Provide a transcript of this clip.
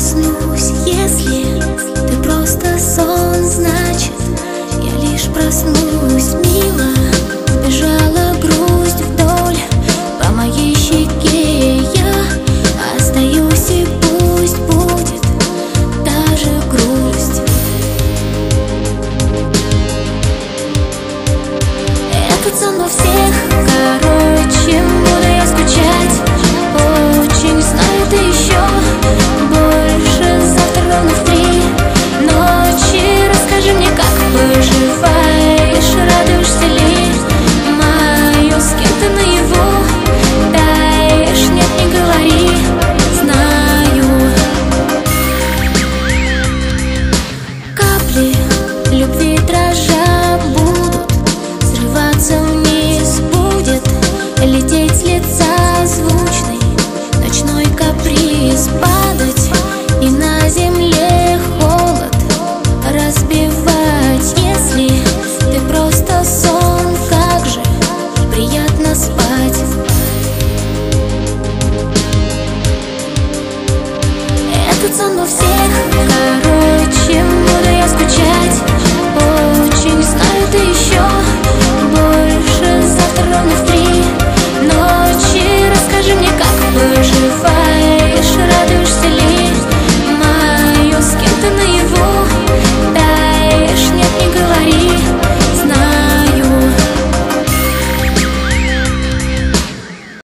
коснусь Если ты просто сон, проснусь во всех. Короче, буду я скучать? Очень знаю, ты еще Больше завтра ровно три ночи. Расскажи мне, как выживаешь Радуешься ли? Мою С кем ты наяву? Таешь, нет, не говори. Знаю. Капли любви las.